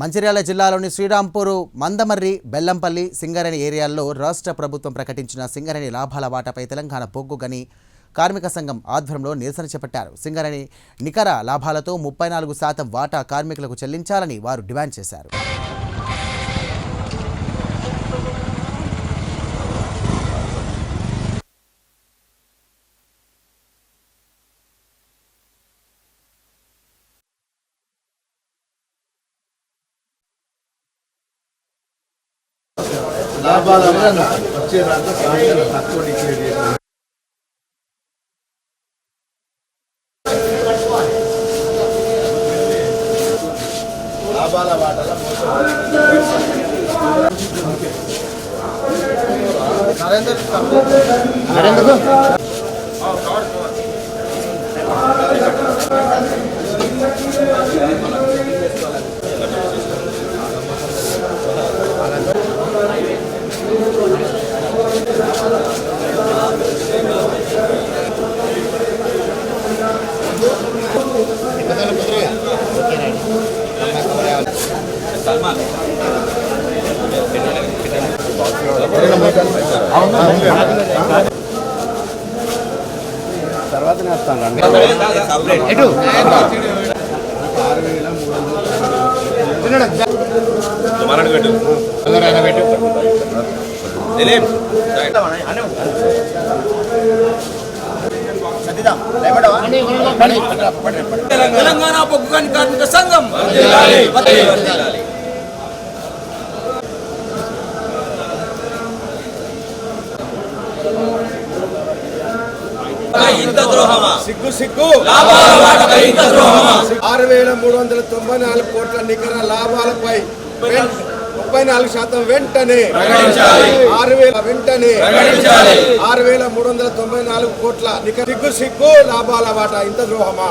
మంచిర్యాల జిల్లాలోని శ్రీరాంపూర్ మందమర్రి బెల్లంపల్లి సింగరేణి ఏరియాల్లో రాష్ట్ర ప్రభుత్వం ప్రకటించిన సింగరేణి లాభాల వాటాపై తెలంగాణ బొగ్గు గని కార్మిక సంఘం ఆధ్వర్యంలో నిరసన చేపట్టారు. సింగరేణి నికర లాభాలతో ముప్పై నాలుగు శాతం వాటా కార్మికులకు చెల్లించాలని వారు డిమాండ్ చేశారు. లాభాలు వచ్చేదాకా సాయంత్రం తక్కువ డిక్లేర్ చేసిన లాభాల వాటాల నరేందర్ తర్వాత నేస్తాను ఆరు వేల మూడు వందల మరణ పెట్టు దిలీప్ తెలంగాణ బొగ్గు గని కార్మిక సంఘం. ఇంత ద్రోహమా? సిగ్గు సిగ్గు. లాభాల వాటపై ఇంత ద్రోహమా? ఆరు వేల మూడు వందల తొంభై నాలుగు కోట్ల నికర లాభాలపై ముప్పై నాలుగు శాతం వెంటనే. ఆరు వేల వెంటనే. ఆరు వేల మూడు వందల తొంభై నాలుగు కోట్ల సిగ్గు సిగ్గు లాభాల వాటా ఇంత ద్రోహమా